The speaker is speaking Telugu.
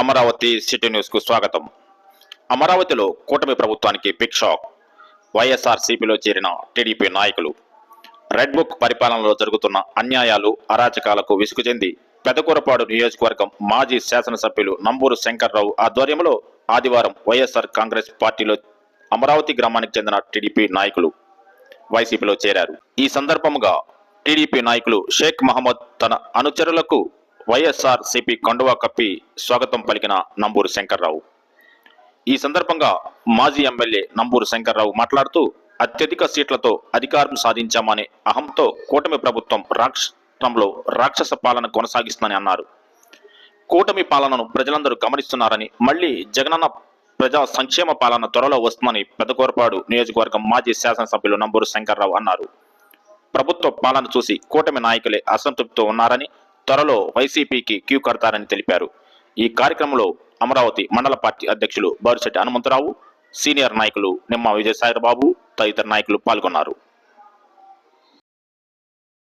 అమరావతి సిటీ న్యూస్కు స్వాగతం. అమరావతిలో కూటమి ప్రభుత్వానికి బిగ్ షాక్ వైఎస్ఆర్ సిపిలో చేరిన టీడీపీ నాయకులు. రెడ్ బుక్ పరిపాలనలో జరుగుతున్న అన్యాయాలు అరాచకాలకు విసుగు చెంది పెదకూరపాడు నియోజకవర్గం మాజీ శాసనసభ్యులు నంబూరు శంకర్రావు ఆధ్వర్యంలో ఆదివారం వైఎస్ఆర్ కాంగ్రెస్ పార్టీలో అమరావతి గ్రామానికి చెందిన టీడీపీ నాయకులు వైసీపీలో చేరారు. ఈ సందర్భముగా టీడీపీ నాయకులు షేక్ మహమ్మద్ తన అనుచరులకు వైఎస్ఆర్ సిపి కండువా కప్పి స్వాగతం పలికిన నంబూరు శంకర్రావు. ఈ సందర్భంగా మాజీ ఎమ్మెల్యే నంబూరు శంకర్రావు మాట్లాడుతూ అత్యధిక సీట్లతో అధికారం సాధించామనే అహంతో కూటమి ప్రభుత్వం రాష్ట్రంలో రాక్షస పాలన కొనసాగిస్తుందని అన్నారు. కూటమి పాలనను ప్రజలందరూ గమనిస్తున్నారని మళ్ళీ జగనన్న ప్రజా సంక్షేమ పాలన త్వరలో వస్తుందని పెద్దకోరపాడు నియోజకవర్గం మాజీ శాసనసభ్యులు నంబూరు శంకర్రావు అన్నారు. ప్రభుత్వ పాలన చూసి కూటమి నాయకులే అసంతృప్తితో ఉన్నారని త్వరలో వైసీపీకి క్యూ కడతారని తెలిపారు. ఈ కార్యక్రమంలో అమరావతి మండల పార్టీ అధ్యక్షులు బారుశెట్టి హనుమంతరావు సీనియర్ నాయకులు నిమ్మ విజయసాయిబాబు తదితర నాయకులు పాల్గొన్నారు.